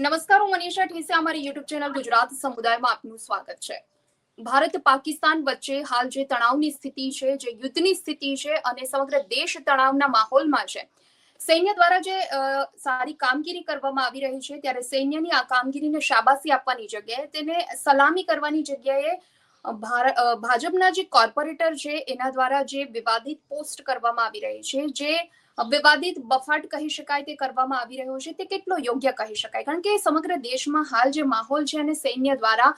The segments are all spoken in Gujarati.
નમસ્કાર, હું મનીષા ઠેસે અમારી યુટ્યુબ ચેનલ ગુજરાત સમુદાયમાં આપનું સ્વાગત છે. ભારત પાકિસ્તાન વચ્ચે હાલ જે તણાવની સ્થિતિ છે, જે યુદ્ધની સ્થિતિ છે અને સમગ્ર દેશ તણાવના માહોલમાં છે, સૈન્ય દ્વારા જે સારી કામગીરી કરવામાં આવી રહી છે, ત્યારે સૈન્યની આ કામગીરીને શાબાશી આપવાની જગ્યાએ તેને સલામી કરવાની જગ્યાએ ભાજપના જે કોર્પોરેટર છે, એના દ્વારા જે વિવાદિત પોસ્ટ કરવામાં આવી રહી છે, જે વિવાદિત બફાટ કહી શકાય તે કરવામાં આવી રહ્યો છે. તે કેટલો યોગ્ય કહી શકાય? કારણ કે સમગ્ર દેશમાં હાલ જે માહોલ છે અને સૈન્ય દ્વારા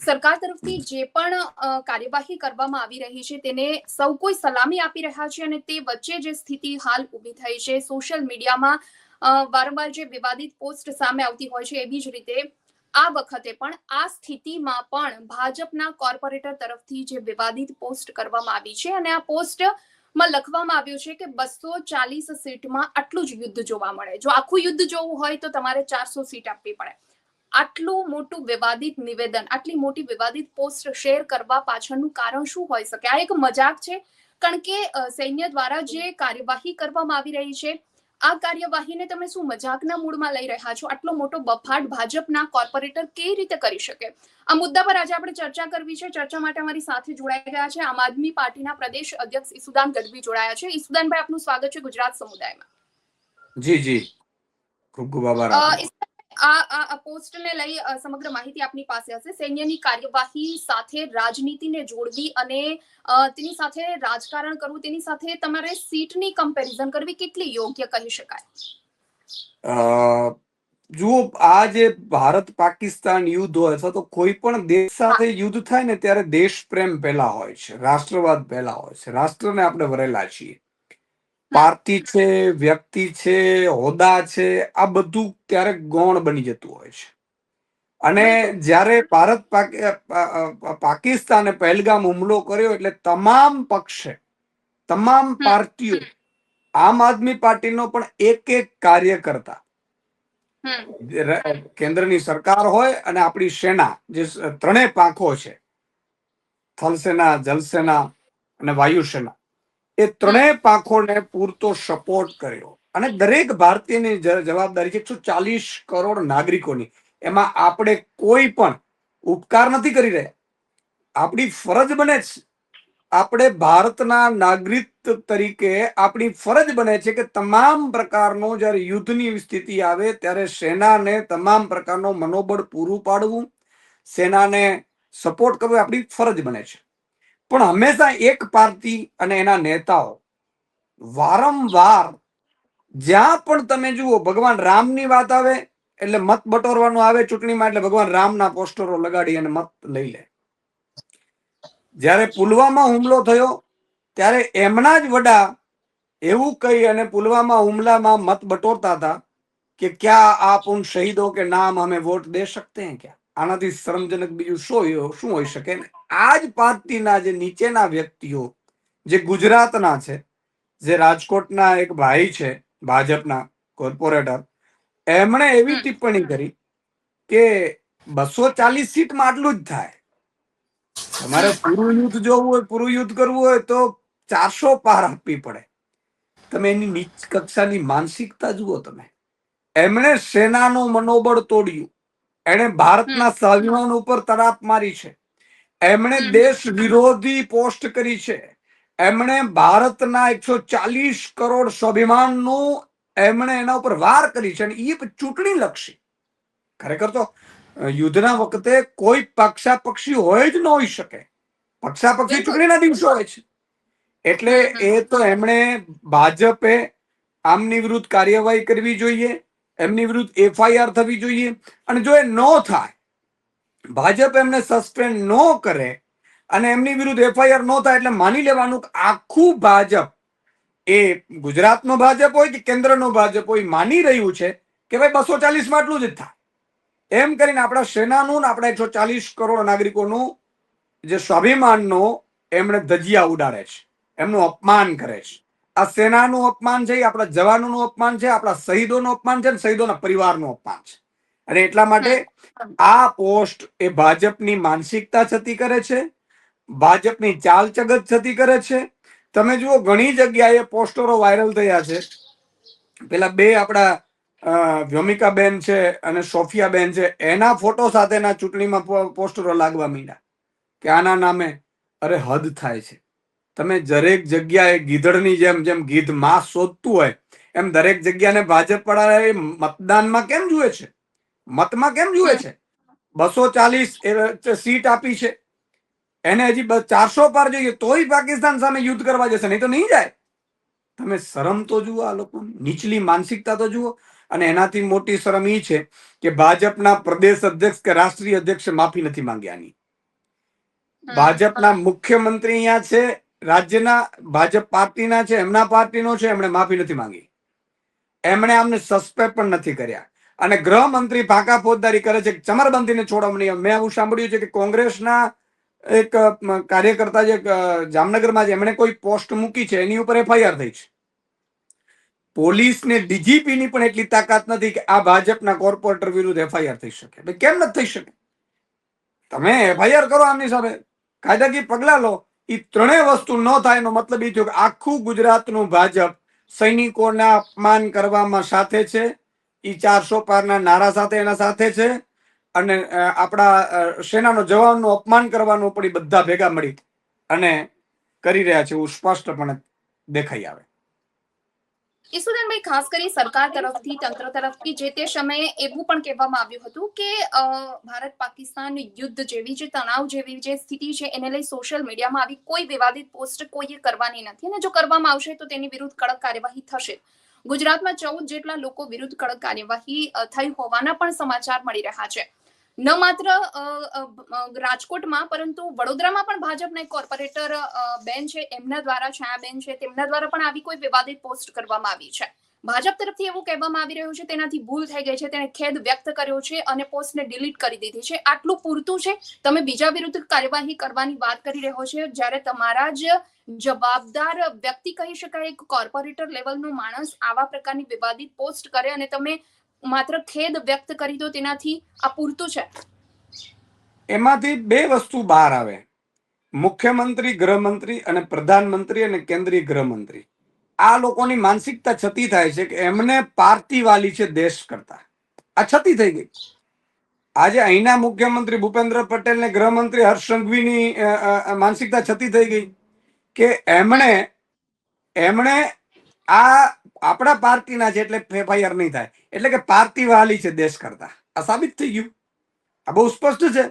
સરકાર તરફથી જે પણ કાર્યવાહી કરવામાં આવી રહી છે તેને સૌ કોઈ સલામી આપી રહ્યા છે અને તે વચ્ચે જે સ્થિતિ હાલ ઊભી થઈ છે. સોશિયલ મીડિયામાં વારંવાર જે વિવાદિત પોસ્ટ સામે આવતી હોય છે એવી જ રીતે આ વખતે પણ આ સ્થિતિમાં પણ ભાજપના કોર્પોરેટર તરફથી જે વિવાદિત પોસ્ટ કરવામાં આવી છે અને આ પોસ્ટ માં લખવામાં આવ્યું છે કે બસો ચાલીસ સીટમાં આટલું જ યુદ્ધ જોવા મળે. જો આખું યુદ્ધ જોવું હોય તો તમારે ચારસો સીટ આપવી પડે. આટલું મોટું વિવાદિત નિવેદન, આટલી મોટી વિવાદિત પોસ્ટ શેર કરવા પાછળનું કારણ શું હોઈ શકે? આ એક મજાક છે. કારણ કે સૈન્ય દ્વારા જે કાર્યવાહી કરવામાં આવી રહી છે આ કાર્યવાહીને તમે શું મજાકના મૂડમાં લઈ રહ્યા છો? આટલો મોટો બફાટ ભાજપના કોર્પોરેટર કેવી રીતે કરી શકે? આ મુદ્દા પર આજે આપણે ચર્ચા કરવી છે. ચર્ચા માટે અમારી સાથે જોડાઈ ગયા છે. આમ આદમી પાર્ટીના પ્રદેશ અધ્યક્ષ ઈસુદાન ગઢવી જોડાયા છે. ઈસુદાનભાઈ આપનું સ્વાગત છે ગુજરાત સમુદાયમાં. જી જી. ખૂબ ખૂબ આભાર આ પોસ્ટને લઈ સમગ્ર માહિતી આપની પાસે હશે. સૈન્યની કાર્યવાહી સાથે રાજનીતિને જોડવી અને તેની સાથે રાજકારણ કરવું તેની સાથે તમારે સીટની કમ્પેરિઝન કરવી કેટલી યોગ્ય કહી શકાય? અ, જુઓ આ જે ભારત પાકિસ્તાન યુદ્ધ હોય અથવા તો કોઈ પણ દેશ સાથે યુદ્ધ થાય ને ત્યારે દેશ પ્રેમ પહેલા હોય છે રાષ્ટ્રવાદ પહેલા હોય છે. રાષ્ટ્રને આપણે વરેલા છીએ. પાર્ટી છે વ્યક્તિ છે હોદ્દા છે આ બધું ક્યારેક ગૌણ બની જતું હોય છે. અને જ્યારે ભારત પાકિસ્તાને પહેલગામ હુમલો કર્યો એટલે તમામ પક્ષે તમામ પાર્ટીઓ આમ આદમી પાર્ટીનો પણ એક એક કાર્યકર્તા કેન્દ્રની સરકાર હોય અને આપણી સેના જે ત્રણેય પાંખો છે. થલસેના જલસેના અને વાયુસેના. એ ત્રણેય પાંખોને પૂરતો સપોર્ટ કર્યો. અને દરેક ભારતીયની જવાબદારી છે એકસો ચાલીસ કરોડ નાગરિકોની. એમાં આપણે કોઈ પણ ઉપકાર નથી કરી રહ્યા. આપણી ફરજ બને છે આપણે ભારતના નાગરિક તરીકે આપણી ફરજ બને છે કે તમામ પ્રકારનો જ્યારે યુદ્ધની સ્થિતિ આવે ત્યારે સેનાને તમામ પ્રકારનો મનોબળ પૂરું પાડવું, સેનાને સપોર્ટ કરવો આપણી ફરજ બને છે. પણ હંમેશા એક પાર્ટી અને એના નેતાઓ. વારંવાર જ્યાં પણ તમે જુઓ, ભગવાન રામની વાત આવે એટલે મત બટોરવાનું આવે ચૂંટણીમાં એટલે ભગવાન રામના પોસ્ટરો લગાડી અને મત લઈ લે. જ્યારે પુલવામા હુમલો થયો, ત્યારે એમના જ વડા એવું કહી અને પુલવામા હુમલામાં મત બટોરતા હતા કે ક્યાં આપ ઉન શહીદો કે નામ અમે વોટ દે શકતે હૈ ક્યા? આનાથી શરમજનક બીજું શું હોય- શું હોઈ શકે? આ જ પાર્ટીના જે નીચેના વ્યક્તિઓ જે ગુજરાતના છે જે રાજકોટના એક ભાઈ છે ભાજપના કોર્પોરેટર એમણે એવી ટિપ્પણી કરી કે બસો ચાલીસ સીટમાં આટલું જ થાય. તમારે પૂરું યુદ્ધ જોવું હોય પૂરું યુદ્ધ કરવું હોય તો ચારસો પાર આપવી પડે. તમે એની નીચ કક્ષાની માનસિકતા જુઓ તમે. એમણે સેનાનું મનોબળ તોડ્યું. એણે ભારતના સ્વાભિમાન ઉપર તરાપ મારી છે. એમણે દેશ વિરોધી પોસ્ટ કરી છે. એમણે ભારતના એકસો ચાલીસ કરોડ સ્વાભિમાનનું એમણે એના ઉપર વાર કરી છે અને એ ચૂંટણી લક્ષી. ખરેખર તો યુદ્ધના વખતે કોઈ પક્ષાપક્ષી હોય જ ન હોઈ શકે. પક્ષાપક્ષી ચૂંટણીના દિવસો હોય છે. એટલે. એ તો એમણે ભાજપે આમની વિરુદ્ધ કાર્યવાહી કરવી જોઈએ. એમની વિરુદ્ધ એફઆઈઆર થવી જોઈએ. અને જો એ ન થાય, ભાજપ એમને સસ્પેન્ડ ન કરે અને એમની વિરુદ્ધ એફઆઈઆર ન થાય એટલે માની લેવાનું કે આખું ભાજપ એ ગુજરાતનો ભાજપ હોય કે કેન્દ્રનો ભાજપ હોય, માની રહ્યું છે કે ભાઈ બસો ચાલીસમાં આટલું જ થાય. એમ કરીને આપણા સેનાનું ને આપણા એકસો ચાલીસ કરોડ નાગરિકોનું જે સ્વાભિમાનનો એમણે ધજિયા ઉડાડે છે. એમનું અપમાન કરે છે. આ સેનાનું અપમાન છે, આપણા જવાનોનું અપમાન છે, આપણા શહીદોનું અપમાન છે અને શહીદોના પરિવારનું અપમાન છે. અને એટલા માટે આ પોસ્ટ એ ભાજપની માનસિકતા છતી કરે છે, ભાજપની ચાલ ચગત છતી કરે છે. તમે જુઓ, ઘણી જગ્યાએ પોસ્ટરો વાયરલ થયા છે. પેલા બે આપણા વ્યોમિકાબેન છે અને સોફિયાબેન છે, એના ફોટો સાથેના ચૂંટણીમાં પોસ્ટરો લાગવા માંડ્યા કે આના નામે અરે હદ થાય છે. તમે દરેક જગ્યાએ ગીધડની જેમ જેમ ગીધમાં શોધતું હોય એમ દરેક જગ્યાને ભાજપ વાળા મતદાનમાં કેમ જુએ છે? મતમાં કેમ જુએ છે? બસો ચાલીસ સીટ આપી છે. એને હજી ચારસો પાર જોઈએ તોય પાકિસ્તાન સામે યુદ્ધ કરવા જશે નહીં તો નહીં જાય. તમે શરમ તો જુઓ આ લોકો નીચલી માનસિકતા તો જુઓ. અને એનાથી મોટી શરમ એ છે કે ભાજપના પ્રદેશ અધ્યક્ષ કે રાષ્ટ્રીય અધ્યક્ષે માફી નથી માંગ્યાની. ભાજપના મુખ્યમંત્રી અહીંયા છે રાજ્યના ભાજપ પાર્ટીના છે, એમના પાર્ટીનો છે, એમણે માફી નથી માંગી. એમણે આમને સસ્પેન્ડ પણ નથી કર્યા. અને ગૃહમંત્રી ફાંકા ફોજદારી કરે છે, ચમરબંધીને છોડવાની મેં એવું સાંભળ્યું છે કે કોંગ્રેસના એક કાર્યકર્તા જે જામનગરમાં છે, એમણે કોઈ પોસ્ટ મૂકી છે, એની ઉપર એફઆઈઆર થઈ છે. પોલીસને ડીજીપી ની પણ એટલી તાકાત નથી કે આ ભાજપના કોર્પોરેટર વિરુદ્ધ એફઆઈઆર થઈ શકે. કેમ નથી થઈ શકે? તમે એફઆઈઆર કરો આમની સામે. કાયદાકીય પગલા લો. એ ત્રણેય વસ્તુ ન થાય એનો મતલબ એ થયો કે આખું ગુજરાતનું ભાજપ સૈનિકોના અપમાન કરવામાં સાથે છે. એ ચારસો પારના નારા સાથે એના સાથે છે. અને આપણા સેનાનો જવાનનું અપમાન કરવાનું પણ એ બધા ભેગા મળી અને કરી રહ્યા છે એવું સ્પષ્ટપણે દેખાઈ આવે. ઈસુદાનભાઈ ખાસ કરી સરકાર તરફથી, તંત્ર તરફથી જે તે સમયે એવું પણ કહેવામાં આવ્યું હતું કે ભારત પાકિસ્તાન યુદ્ધ જેવી જે તણાવ જેવી જે સ્થિતિ છે, એને લઈ સોશિયલ મીડિયામાં આવી કોઈ વિવાદિત પોસ્ટ કોઈએ કરવાની નથી. અને જો કરવામાં આવશે તો તેની વિરુદ્ધ કડક કાર્યવાહી થશે. ગુજરાતમાં ચૌદ જેટલા લોકો વિરુદ્ધ કડક કાર્યવાહી થઈ હોવાના પણ સમાચાર મળી રહ્યા છે. ન માત્ર રાજકોટમાં, પરંતુ વડોદરામાં પણ ભાજપના એક કોર્પોરેટર બેન છે, એમના દ્વારા, છાયાબેન છે, તેમના દ્વારા પણ આવી કોઈ વિવાદિત પોસ્ટ કરવામાં આવી છે. ભાજપ તરફથી એવું કહેવામાં આવી રહ્યું છે, તેનાથી ભૂલ થઈ ગઈ છે, તેણે ખેદ વ્યક્ત કર્યો છે અને પોસ્ટને ડિલીટ કરી દીધી છે. આટલું પૂરતું છે? તમે બીજા વિરુદ્ધ કાર્યવાહી કરવાની વાત કરી રહ્યો છે, જ્યારે તમારા જ જવાબદાર વ્યક્તિ કહી શકાય, એક કોર્પોરેટર લેવલનો માણસ આવા પ્રકારની વિવાદિત પોસ્ટ કરે અને તમે માત્ર ખેદ વ્યક્ત કરી દો તેનાથી આ પૂરતું છે. એમાંથી બે વસ્તુ બહાર આવે. મુખ્યમંત્રી, ગૃહમંત્રી અને પ્રધાનમંત્રી અને કેન્દ્રીય ગૃહમંત્રી. આ લોકોની માનસિકતા છતી થાય છે કે એમને પાર્ટી વાલી છે દેશ કરતા. આ છતી થઈ ગઈ. આજે અહીંના મુખ્યમંત્રી ભૂપેન્દ્ર પટેલ ને ગૃહમંત્રી હર્ષ સંઘવીની માનસિકતા છતી થઈ ગઈ કે એમણે એમણે આ આપણા પાર્ટીના છે એટલે એફઆઈઆર નહીં થાય. એટલે કે પાર્ટી વાલી છે દેશ કરતા. આ સાબિત થઈ ગયું. આ બહુ સ્પષ્ટ છે.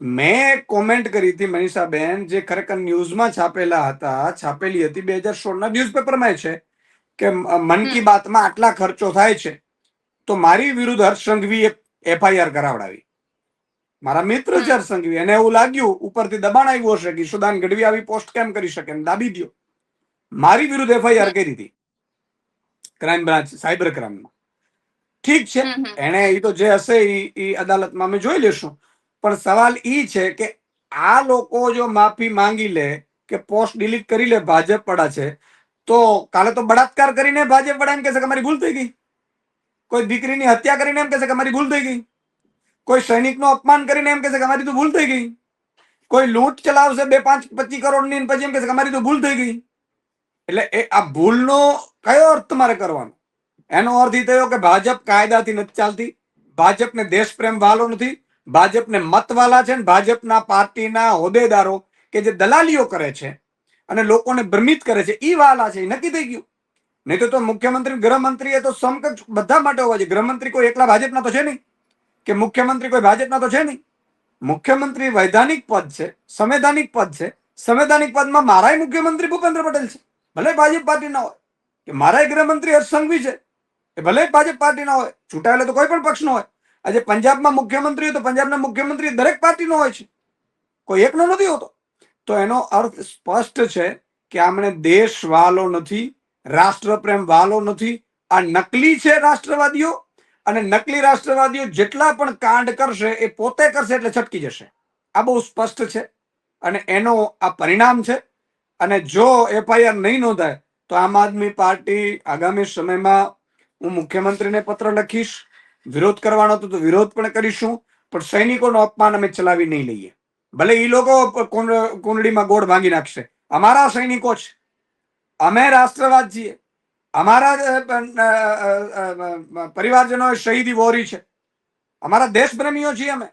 મેં કોમેન્ટ કરી હતી મનીષાબેન જે ખરેખર ન્યૂઝમાં છાપેલા હતા. છાપેલી હતી બે હજાર સોળના ન્યૂઝપેપરમાં છે કે મન કી બાતમાં આટલા ખર્ચો થાય છે. તો મારી વિરુદ્ધ હર્ષ સંઘવી એફઆઈઆર કરાવડાવી. મારા મિત્ર છે. હર્ષ સંઘવી. એને એવું લાગ્યું ઉપરથી દબાણ આવ્યું હશે કે ઈશુદાન ગઢવી આવી પોસ્ટ કેમ કરી શકે દાબી દ્યો. મારી વિરુદ્ધ એફઆઈઆર કરી હતી. ક્રાઇમ બ્રાન્ચ સાયબર ક્રાઇમમાં ઠીક છે. એને એ તો જે હશે એ એ અદાલતમાં અમે જોઈ લેશું. પણ સવાલ એ છે કે આ લોકો જો માફી માંગી લે કે પોસ્ટ ડિલીટ કરી લે ભાજપ પડા છે તો કાલે તો બળાત્કાર કરીને ભાજપ વડા એમ કહેશે કે અમારી ભૂલ થઈ ગઈ. કોઈ દીકરીની હત્યા કરીને એમ કહેશે કે અમારી ભૂલ થઈ ગઈ. કોઈ સૈનિકનું અપમાન કરીને એમ કહેશે કે અમારી તો ભૂલ થઈ ગઈ. કોઈ લૂંટ ચલાવશે બે પાંચ પચીસ કરોડની ને પછી એમ કહેશે કે અમારી તો ભૂલ થઈ ગઈ. એટલે એ આ ભૂલનો કયો અર્થ તમારે કરવાનો? એનો અર્થ એ થયો કે ભાજપ કાયદાથી નથી ચાલતી, ભાજપને દેશ પ્રેમ વાલો નથી, ભાજપને મતવાલા છે ને ભાજપના પાર્ટીના હોદ્દેદારો કે જે દલાલીઓ કરે છે અને લોકોને ભ્રમિત કરે છે એ વાલા છે એ નક્કી થઈ ગયું. નહીં તો તો મુખ્યમંત્રી ગૃહમંત્રી એ તો સમકક્ષ બધા માટે હોવા જોઈએ. ગૃહમંત્રી કોઈ એકલા ભાજપના તો છે નહીં કે મુખ્યમંત્રી કોઈ ભાજપના તો છે નહીં? મુખ્યમંત્રી વૈધાનિક પદ છે, સંવૈધાનિક પદ છે, સંવૈધાનિક પદમાં મારાય મુખ્યમંત્રી ભૂપેન્દ્ર પટેલ છે. ભલે ભાજપ પાર્ટીના હોય, કે મારા ગૃહમંત્રી હર્ષ સંઘવી છે, એ ભલે ભાજપ પાર્ટીના હોય, ચૂંટાયેલો તો કોઈ પણ પક્ષનો હોય, આજે પંજાબમાં મુખ્યમંત્રી હોય તો પંજાબના મુખ્યમંત્રી દરેક પાર્ટીનો હોય છે, કોઈ એકનો નથી હોતો. તો એનો અર્થ સ્પષ્ટ છે કે આમણે દેશ વાલો નથી, રાષ્ટ્રપ્રેમ વાલો નથી, આ નકલી છે રાષ્ટ્રવાદીઓ, અને નકલી રાષ્ટ્રવાદીઓ જેટલા પણ કાંડ કરશે એ પોતે કરશે એટલે છટકી જશે. આ બહુ સ્પષ્ટ છે, અને એનો આ પરિણામ છે અને જો એફઆઈઆર નહીં નોંધાય, તો આમ આદમી પાર્ટી આગામી સમયમાં હું મુખ્યમંત્રીને પત્ર લખીશ. વિરોધ કરવાનો તો વિરોધ પણ કરીશું, પણ સૈનિકોનો અપમાન અમે ચલાવી નહીં લઈએ. ભલે એ લોકો કુંડ- કુંડળીમાં ગોળ ભાંગી નાખશે. અમારા સૈનિકો છે અમે રાષ્ટ્રવાદ છીએ. અમારા પરિવારજનો શહીદી વોરી છે. અમારા દેશપ્રેમીઓ છીએ અમે.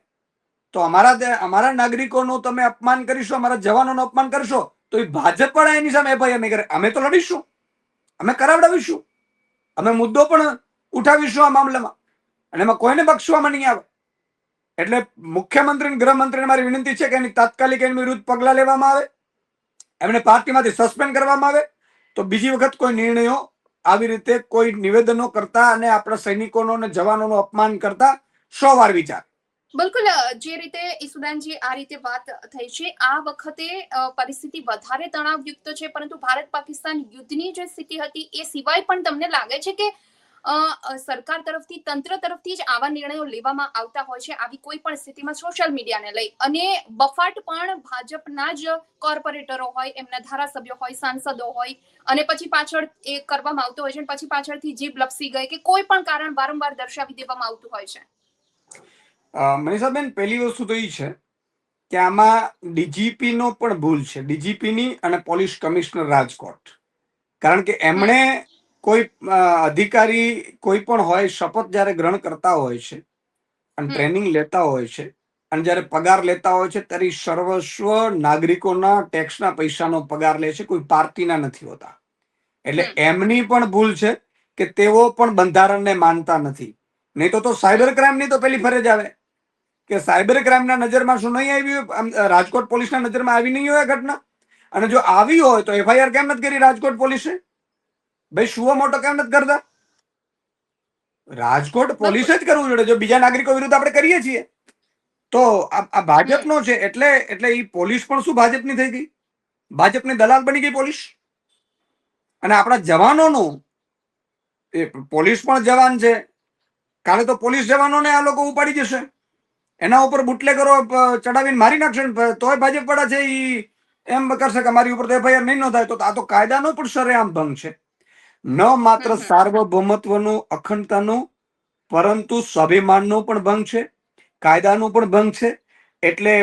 તો અમારા અમારા નાગરિકોનું તમે અપમાન કરીશો, અમારા જવાનોનું અપમાન કરશો તો એ ભાજપ પણ એની સામે નહીં કરે અમે તો લડીશું. અમે કરાવડાવીશું. અમે મુદ્દો પણ ઉઠાવીશું આ મામલામાં. અને એમાં કોઈને બક્ષવામાં નહીં આવે. એટલે મુખ્યમંત્રી અને ગૃહમંત્રીને મારી વિનંતી છે કે એની તાત્કાલિક એની વિરુદ્ધ પગલાં લેવામાં આવે. એમને પાર્ટીમાંથી સસ્પેન્ડ કરવામાં આવે. તો બીજી વખત કોઈ નિર્ણયો આવી રીતે કોઈ નિવેદનો કરતા અને આપણા સૈનિકોનો અને જવાનોનું અપમાન કરતા સો વાર વિચાર. બિલકુલ જે રીતે ઈસુદાનજી આ રીતે વાત થઈ છે, આ વખતે પરિસ્થિતિ વધારે તણાવયુક્ત છે, પરંતુ ભારત પાકિસ્તાન યુદ્ધની જે સ્થિતિ હતી, એ સિવાય પણ તમને લાગે છે કે સરકાર તરફથી, તંત્ર તરફથી જ આવા નિર્ણયો લેવામાં આવતા હોય છે, આવી કોઈ પણ સ્થિતિમાં સોશિયલ મીડિયાને લઈ? અને બફાટ પણ ભાજપના જ કોર્પોરેટરો હોય, એમના ધારાસભ્યો હોય, સાંસદો હોય, અને પછી પાછળ એ કરવામાં આવતું હોય છે, અને પછી પાછળથી જીભ લપસી ગઈ કે કોઈ પણ કારણ વારંવાર દર્શાવી દેવામાં આવતું હોય છે. મનીષાબેન પહેલી વસ્તુ તો એ છે કે આમાં ડીજીપી નો પણ ભૂલ છે. ડીજીપી ની અને પોલીસ કમિશનર રાજકોટ. કારણ કે એમણે કોઈ અધિકારી કોઈ પણ હોય શપથ જ્યારે ગ્રહણ કરતા હોય છે અને ટ્રેનિંગ લેતા હોય છે અને જ્યારે પગાર લેતા હોય છે ત્યારે સર્વસ્વ નાગરિકોના ટેક્સના પૈસાનો પગાર લે છે. કોઈ પાર્ટીના નથી હોતા. એટલે એમની પણ ભૂલ છે કે તેઓ પણ બંધારણને માનતા નથી. નહીં તો તો સાયબર ક્રાઇમની તો પેલી ફરજ આવે. કે સાયબર ક્રાઇમના નજરમાં શું નહીં આવી હોય? રાજકોટ પોલીસના નજરમાં આવી નહીં હોય આ ઘટના? અને જો આવી હોય તો એફઆઈઆર કેમ નથી કરી રાજકોટ પોલીસે? ભાઈ શું મોટો કેમ નથી કરતા? રાજકોટ પોલીસે જ કરવું જોઈએ. જો બીજા નાગરિકો વિરુદ્ધ આપણે કરીએ છીએ તો આ આ ભાજપનો છે એટલે એટલે એ પોલીસ પણ શું ભાજપની થઈ ગઈ? ભાજપની દલાલ બની ગઈ પોલીસ? અને આપણા જવાનોનું એ પોલીસ પણ જવાન છે. કાલે તો પોલીસ જવાનોને આ લોકો ઉપાડી જશે. એના ઉપર બુટલેગરો ચડાવીને મારી નાખશે તોય ભાજપ વાળા છે એ એમ કરશે કે મારી ઉપર તો એફઆઈઆર નહીં નોંધાય તો આ તો કાયદાનો પણ સરેઆમ ભંગ છે. ન માત્ર. સાર્વભૌમત્વનું અખંડતાનું પરંતુ સ્વાભિમાનનો પણ ભંગ છે કાયદાનો પણ ભંગ છે. એટલે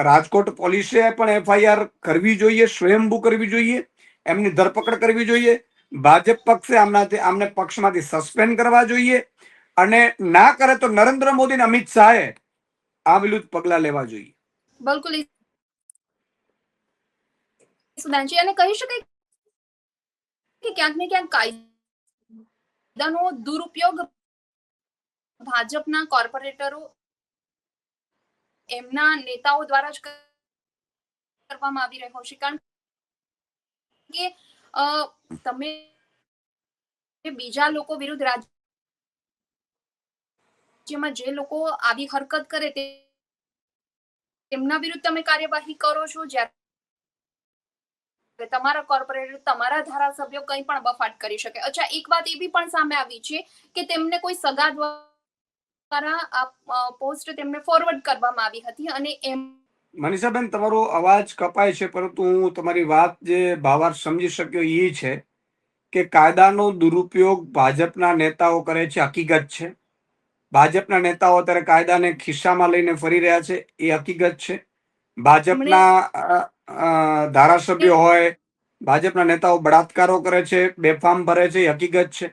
રાજકોટ પોલીસે પણ એફઆઈઆર કરવી જોઈએ સ્વયંભૂ કરવી જોઈએ એમની ધરપકડ કરવી જોઈએ. ભાજપ પક્ષે આમનાથી આમને પક્ષમાંથી સસ્પેન્ડ કરવા જોઈએ. અને ના કરે તો નરેન્દ્ર મોદી અને અમિત શાહે આ વિરુદ્ધ પગલા લેવા જોઈએ. બિલકુલ. સુદાનજી અને કહી શકાય કે ક્યાંક ને ક્યાંક કાયદાનો દુરુપયોગ ભાજપના કોર્પોરેટરો એમના નેતાઓ દ્વારા જ કરવામાં આવી રહ્યો છે. કારણ કે તમે બીજા લોકો વિરુદ્ધ રાજ્યમાં જે લોકો આવી હરકત કરે તે તેમના વિરુદ્ધ તમે કાર્યવાહી કરો છો, જ્યારે તમારા કોર્પોરેટર તમારા ધારાસભ્યો કંઈ પણ બફાટ કરી શકે. અચ્છા, એક વાત એવી પણ સામે આવી છે કે તેમને કોઈ સગા દ્વારા પોસ્ટ તેમને ફોરવર્ડ કરવામાં આવી હતી અને એમ મનીષાબેન, તમારો અવાજ કપાય છે, પરંતુ હું તમારી વાત જે ભાવાર્થ સમજી શક્યો એ છે કે કાયદાનો દુરુપયોગ ભાજપના નેતાઓ કરે છે, હકીકત છે. ભાજપના નેતાઓ અત્યારે કાયદાને ખિસ્સામાં લઈને ફરી રહ્યા છે એ હકીકત છે. ભાજપના ધારાસભ્યો હોય ભાજપના નેતાઓ બળાત્કારો કરે છે બેફામ ભરે છે એ હકીકત છે.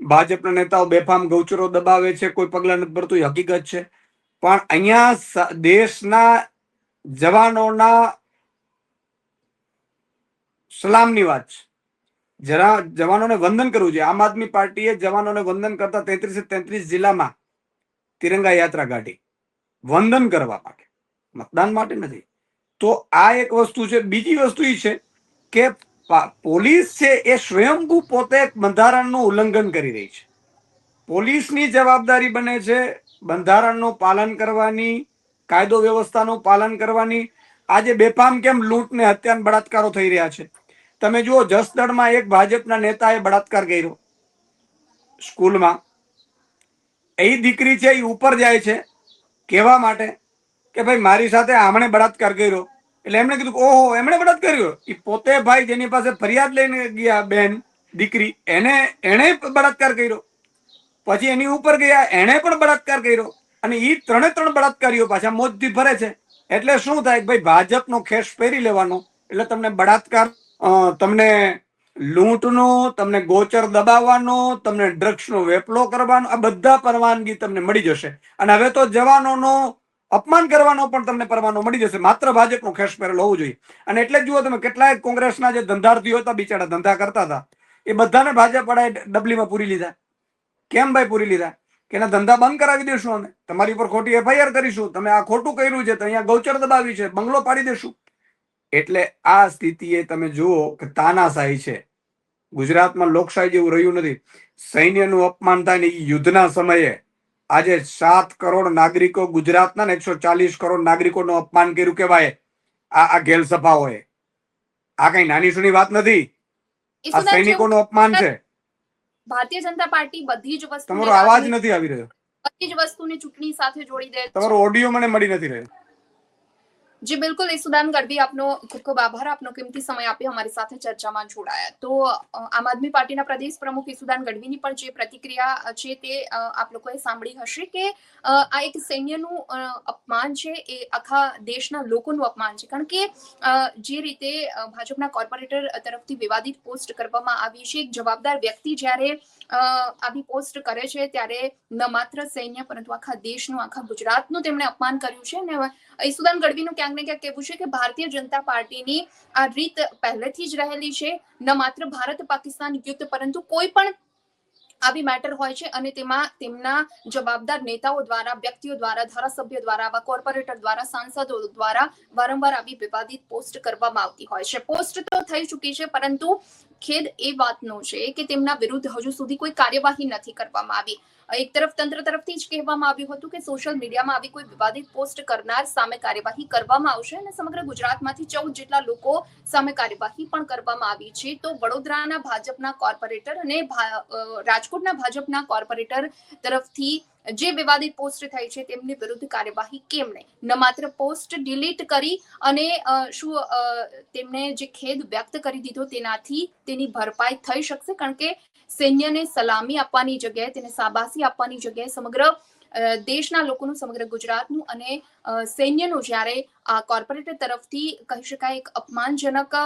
ભાજપના નેતાઓ બેફામ ગૌચરો દબાવે છે કોઈ પગલાં નથી ભરતું એ હકીકત છે. પણ અહીંયા દેશના જવાનોના સલામની વાત છે. જરા જવાનોને વંદન કરવું જોઈએ. આમ આદમી પાર્ટીએ જવાનોને વંદન કરતા તેત્રીસ તેત્રીસ જિલ્લામાં તિરંગા યાત્રા કાઢી. વંદન કરવા માટે. મતદાન માટે નથી. તો આ એક વસ્તુ છે. બીજી વસ્તુ એ છે કે પોલીસ છે એ સ્વયંભૂ પોતે બંધારણનું ઉલ્લંઘન કરી રહી છે. પોલીસની જવાબદારી બને છે બંધારણનું પાલન કરવાની, કાયદો વ્યવસ્થાનું પાલન કરવાની. આજે બેફામ કેમ લૂંટ ને હત્યા બળાત્કારો થઈ રહ્યા છે? તમે જુઓ, જસદણમાં એક ભાજપના નેતાએ બળાત્કાર કર્યો. સ્કૂલમાં એ દીકરી છે એ ઉપર જાય છે, કહેવા માટે કે ભાઈ મારી સાથે આમણે બળાત્કાર કર્યો. એટલે એમણે કીધું ઓહો, એમણે બળાત્કાર કર્યો? એ પોતે ભાઈ જેની પાસે ફરિયાદ લઈને ગયા બેન, દીકરી, એને, એણે બળાત્કાર કર્યો. પછી એની ઉપર ગયા, એણે પણ બળાત્કાર કર્યો. અને એ ત્રણે ત્રણ બળાત્કારીઓ પાછા મોજથી ફરે છે. એટલે શું થાય ભાઈ ભાજપનો ખેસ પહેરી લેવાનો. એટલે તમને બળાત્કાર તમને લૂંટનો, તમને ગોચર દબાવવાનો, તમને ડ્રગ્સનો વેપલો કરવાનો, આ બધા પરવાનગી તમને મળી જશે. અને હવે તો જવાનોનો અપમાન કરવાનો પણ તમને પરવાનો મળી જશે. માત્ર ભાજપનું ખેસ પહેરેલ હોવું જોઈએ. અને એટલે જ જુઓ તમે, કેટલાય કોંગ્રેસના જે ધંધાર્થીઓ હતા, બિચારા ધંધા કરતા હતા, એ બધાને ભાજપ વાળાએ ડબલીમાં પૂરી લીધા. કેમ ભાઈ પૂરી લીધા? કે એના ધંધા બંધ કરાવી દેશું અમે. તમારી ઉપર ખોટી એફઆઈઆર કરીશું. તમે આ ખોટું કર્યું છે, તો અહીંયા ગૌચર દબાવી છે, બંગલો પાડી દેશું. એટલે આ સ્થિતિએ તમે જુઓ કે તાનાશાહી છે. ગુજરાતમાં લોકશાહી જેવું રહ્યું નથી. સૈન્યનું અપમાન થાય ને યુદ્ધના સમયે આજે સાત કરોડ નાગરિકો ગુજરાતના ને એકસો ચાલીસ કરોડ નાગરિકોનું અપમાન કર્યું કેવાય આ આ ગેલ સભાઓએ આ કઈ નાની સુની વાત નથી. આ સૈનિકોનું અપમાન છે. ભારતીય જનતા પાર્ટી બધી જ વસ્તુ તમારો અવાજ નથી આવી રહ્યો. બધી જ વસ્તુને ચૂંટણી સાથે જોડી દે તમારો ઓડિયો મને મળી નથી રહ્યો. જી બિલકુલ ઈસુદાન ગઢવી આપનો ખૂબ ખૂબ આભાર આપનો કિંમતી સમય આપી અમારી સાથે ચર્ચામાં જોડાયા તો આમ આદમી પાર્ટીના પ્રદેશ પ્રમુખ ઈસુદાન ગઢવીની પણ જે પ્રતિક્રિયા છે તે આપ લોકોએ સાંભળી હશે કે આ એક સૈન્યનું અપમાન છે એ આખા દેશના લોકોનું અપમાન છે કારણ કે જે રીતે ભાજપના કોર્પોરેટર તરફથી વિવાદિત પોસ્ટ કરવામાં આવી છે એક જવાબદાર વ્યક્તિ જ્યારે આવી પોસ્ટ કરે છે ત્યારે ન માત્ર સૈન્ય પરંતુ આખા દેશનું આખા ગુજરાતનું તેમણે અપમાન કર્યું છે અને ઈસુદાન ગઢવીનું ક્યાંક ને ક્યાંક કહેવું છે કે ભારતીય જનતા પાર્ટીની આ રીત પહેલેથી જ રહેલી છે, ન માત્ર ભારત પાકિસ્તાન યુદ્ધ, પરંતુ કોઈ પણ આવી મેટર હોય છે અને તેમાં તેમના જવાબદાર નેતાઓ દ્વારા, વ્યક્તિઓ દ્વારા, ધારાસભ્ય દ્વારા, આવા કોર્પોરેટર દ્વારા, સાંસદો દ્વારા વારંવાર આવી વિવાદિત પોસ્ટ કરવામાં આવતી હોય છે. પોસ્ટ તો થઈ ચૂકી છે, પરંતુ ખેદ એ વાતનો છે કે તેમના વિરુદ્ધ હજુ સુધી કોઈ કાર્યવાહી નથી કરવામાં આવી. એક તરફ તંત્ર તરફથી જ કહેવામાં આવ્યું હતું કે સોશિયલ મીડિયામાં આવી કોઈ વિવાદિત પોસ્ટ કરનાર સામે કાર્યવાહી કરવામાં આવશે અને સમગ્ર ગુજરાતમાંથી ચૌદ જેટલા લોકો સામે કાર્યવાહી પણ કરવામાં આવી છે. તો વડોદરાના ભાજપના કોર્પોરેટર અને રાજકોટના ભાજપના કોર્પોરેટર તરફથી જે વિવાદિત પોસ્ટ થઈ છે તેમની વિરુદ્ધ કાર્યવાહી કેમ નહીં? ન માત્ર પોસ્ટ ડિલીટ કરી અને શું તેમણે જે ખેદ વ્યક્ત કરી દીધો તેનાથી તેની ભરપાઈ થઈ શકશે? કારણ કે સૈન્યને સલામી આપવાની જગ્યાએ, તેને શાબાશી આપવાની જગ્યાએ સમગ્ર દેશના લોકોનું, સમગ્ર ગુજરાતનું અને સૈન્યનું જ્યારે આ કોર્પોરેટર તરફથી કહી શકાય એક અપમાનજનક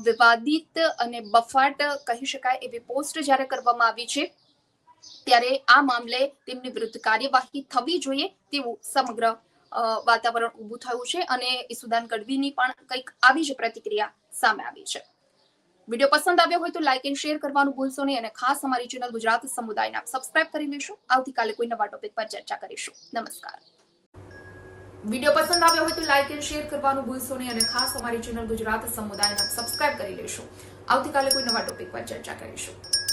વિવાદિત અને બફાટ કહી શકાય એવી પોસ્ટ જ્યારે કરવામાં આવી છે ત્યારે આ મામલે તેમની વિરુદ્ધ કાર્યવાહી થવી જોઈએ તેવું સમગ્ર વાતાવરણ ઊભું થયું છે અને ઈસુદાન ગઢવીની પણ કંઈક આવી જ પ્રતિક્રિયા સામે આવી છે. વીડિયો પસંદ આવ્યો હોય તો લાઇક એન્ડ શેર કરવાનું ભૂલશો નહીં અને ખાસ અમારી ચેનલ ગુજરાત સમુદાયને આપ સબસ્ક્રાઇબ કરી લેશો. આવતીકાલે કોઈ નવા ટોપિક પર ચર્ચા કરીશું. નમસ્કાર. વીડિયો પસંદ આવ્યો હોય તો લાઇક એન્ડ શેર કરવાનું ભૂલશો નહીં અને ખાસ અમારી ચેનલ ગુજરાત સમુદાયને સબસ્ક્રાઇબ કરી લેશો. આવતીકાલે કોઈ નવા ટોપિક પર ચર્ચા કરીશું.